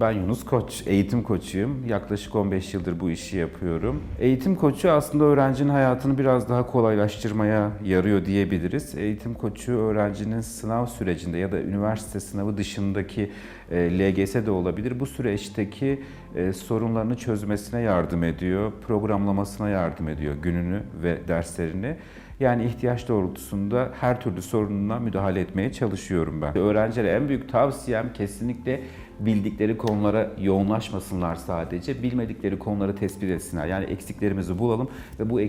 Ben Yunus Koç, eğitim koçuyum. Yaklaşık 15 yıldır bu işi yapıyorum. Eğitim koçu aslında öğrencinin hayatını biraz daha kolaylaştırmaya yarıyor diyebiliriz. Eğitim koçu öğrencinin sınav sürecinde ya da üniversite sınavı dışındaki e, LGS de olabilir. Bu süreçteki e, sorunlarını çözmesine yardım ediyor, programlamasına yardım ediyor gününü ve derslerini. Yani ihtiyaç doğrultusunda her türlü sorununa müdahale etmeye çalışıyorum ben. Öğrencilere en büyük tavsiyem kesinlikle bildikleri konulara yoğunlaşmasınlar sadece. Bilmedikleri konuları tespit etsinler. Yani eksiklerimizi bulalım ve bu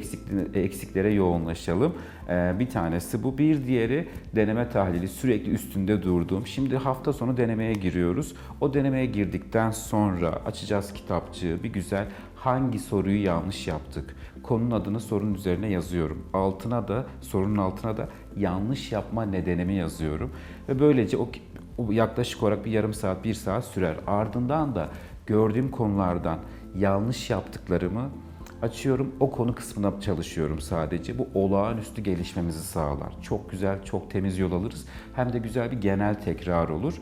eksiklere yoğunlaşalım. Ee, bir tanesi bu. Bir diğeri deneme tahlili. Sürekli üstünde durduğum. Şimdi hafta sonu denemeye giriyoruz. O denemeye girdikten sonra açacağız kitapçığı. Bir güzel hangi soruyu yanlış yaptık? Konunun adını sorunun üzerine yazıyorum. Altına da sorunun altına da yanlış yapma nedenimi yazıyorum. Ve böylece o yaklaşık olarak bir yarım saat, bir saat sürer. Ardından da gördüğüm konulardan yanlış yaptıklarımı açıyorum. O konu kısmına çalışıyorum sadece. Bu olağanüstü gelişmemizi sağlar. Çok güzel, çok temiz yol alırız. Hem de güzel bir genel tekrar olur.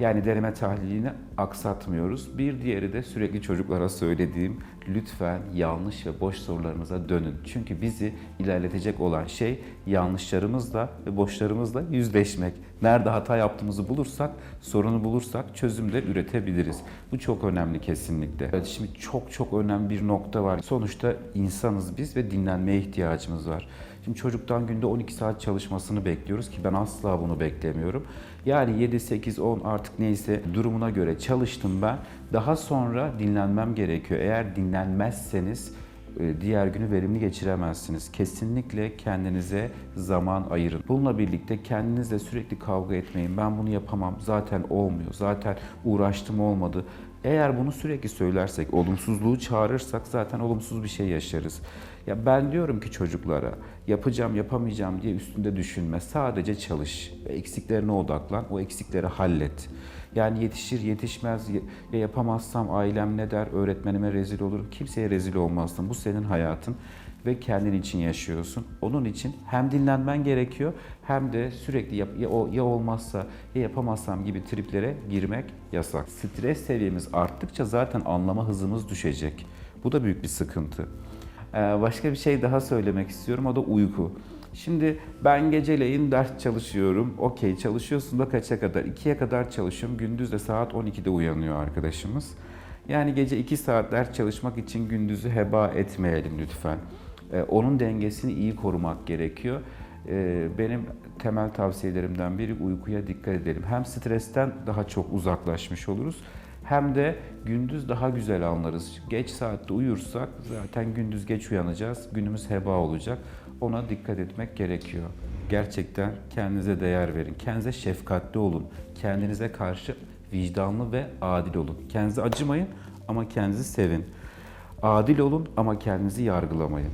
Yani deneme tahlilini aksatmıyoruz. Bir diğeri de sürekli çocuklara söylediğim lütfen yanlış ve boş sorularınıza dönün. Çünkü bizi ilerletecek olan şey yanlışlarımızla ve boşlarımızla yüzleşmek. Nerede hata yaptığımızı bulursak, sorunu bulursak çözüm de üretebiliriz. Bu çok önemli kesinlikle. Evet, şimdi çok çok önemli bir nokta var. Sonuçta insanız biz ve dinlenmeye ihtiyacımız var. Şimdi çocuktan günde 12 saat çalışmasını bekliyoruz ki ben asla bunu beklemiyorum. Yani 7, 8, 10 artık neyse durumuna göre çalıştım ben. Daha sonra dinlenmem gerekiyor. Eğer dinlenmezseniz diğer günü verimli geçiremezsiniz. Kesinlikle kendinize zaman ayırın. Bununla birlikte kendinizle sürekli kavga etmeyin. Ben bunu yapamam, zaten olmuyor, zaten uğraştım olmadı. Eğer bunu sürekli söylersek, olumsuzluğu çağırırsak zaten olumsuz bir şey yaşarız. Ya ben diyorum ki çocuklara yapacağım yapamayacağım diye üstünde düşünme. Sadece çalış ve eksiklerine odaklan. O eksikleri hallet. Yani yetişir yetişmez ya yapamazsam ailem ne der, öğretmenime rezil olurum. Kimseye rezil olmazsın. Bu senin hayatın ve kendin için yaşıyorsun. Onun için hem dinlenmen gerekiyor hem de sürekli yap, ya, ya olmazsa ya yapamazsam gibi triplere girmek yasak. Stres seviyemiz arttıkça zaten anlama hızımız düşecek. Bu da büyük bir sıkıntı. Ee, Başka bir şey daha söylemek istiyorum o da uyku. Şimdi ben geceleyin ders çalışıyorum. Okey çalışıyorsun da kaça kadar? 2'ye kadar çalışıyorum. Gündüz de saat 12'de uyanıyor arkadaşımız. Yani gece 2 saat ders çalışmak için gündüzü heba etmeyelim lütfen. Ee, Onun dengesini iyi korumak gerekiyor. Ee, Benim temel tavsiyelerimden biri uykuya dikkat edelim. Hem stresten daha çok uzaklaşmış oluruz hem de gündüz daha güzel anlarız. Geç saatte uyursak zaten gündüz geç uyanacağız. Günümüz heba olacak. Ona dikkat etmek gerekiyor. Gerçekten kendinize değer verin. Kendinize şefkatli olun. Kendinize karşı vicdanlı ve adil olun. Kendinize acımayın ama kendinizi sevin. Adil olun ama kendinizi yargılamayın.